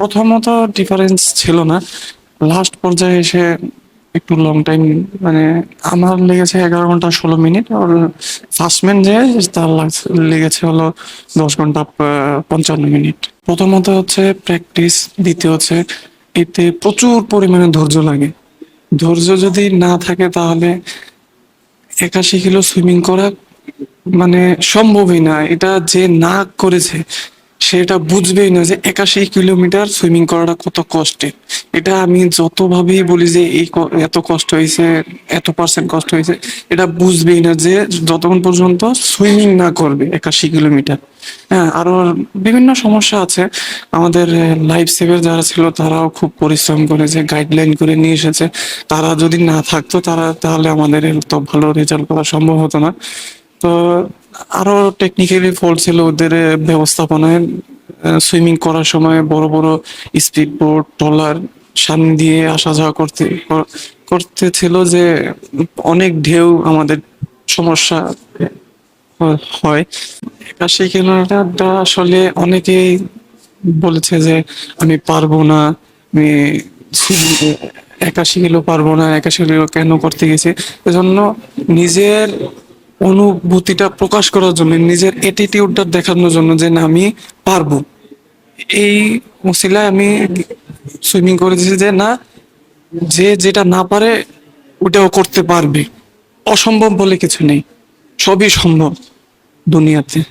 প্রথমত ডিফারেন্স ছিল না। লাস্ট পর্যায়ে এসে একটু লং টাইম মানে আমার লেগেছে এগারো ঘণ্টা ষোলো মিনিট। আর ফার্স্ট ম্যান যে, তার লেগেছে হলো দশ ঘণ্টা পঞ্চান্ন মিনিট। প্রথমত হচ্ছে প্র্যাকটিস দ্বিতীয় হচ্ছে এতে প্রচুর পরিমাণে ধৈর্য লাগে। ধৈর্য যদি না থাকে তাহলে একাশি কিলো সুইমিং করা মানে সম্ভবই না। এটা যে না করেছে সেটা বুঝবেই না যে একাশি কিলোমিটার সুইমিং করাটা কত কষ্টের। এটা আমি যতভাবেই বলি যে এই এত কষ্ট হয়েছে, এত পার্সেন্ট কষ্ট হয়েছে, এটা বুঝবেই না যে যতক্ষণ পর্যন্ত সুইমিং না করবে একাশি কিলোমিটার। হ্যাঁ আরও বিভিন্ন সমস্যা আছে। আমাদের লাইফ সেভার যারা ছিল তারাও খুব পরিশ্রম করে যে গাইডলাইন করে নিয়ে এসেছে। তারা যদি না থাকতো তারা, তাহলে আমাদের তো ভালো রেজাল্ট করা সম্ভব হতো না। তো আরও টেকনিক্যালি ফল ছিল ওদের ব্যবস্থাপনায় সুইমিং করার সময় বড় বড় স্পিড বোট ট্রলার, সামনে দিয়ে আসা যাওয়া করতে, কর- করতে ছিল যে অনেক ঢেউ আমাদের সমস্যা হয়। একাশি কিলোমিটারটা আসলে অনেকেই বলেছে যে আমি পারব না, আমি একাশি কিলো পারব না একাশি কিলো কেন করতে গেছি? এজন্য নিজের অনুভূতিটা প্রকাশ করার জন্য, নিজের অ্যাটিটিউডটা দেখানোর জন্য যে না, আমি পারব। এই মশিলায় আমি সুইমিং করেছি যে না, যে যেটা না পারে ওটাও করতে পারবে। অসম্ভব বলে কিছু নেই। সবই সম্ভব দুনিয়াতে।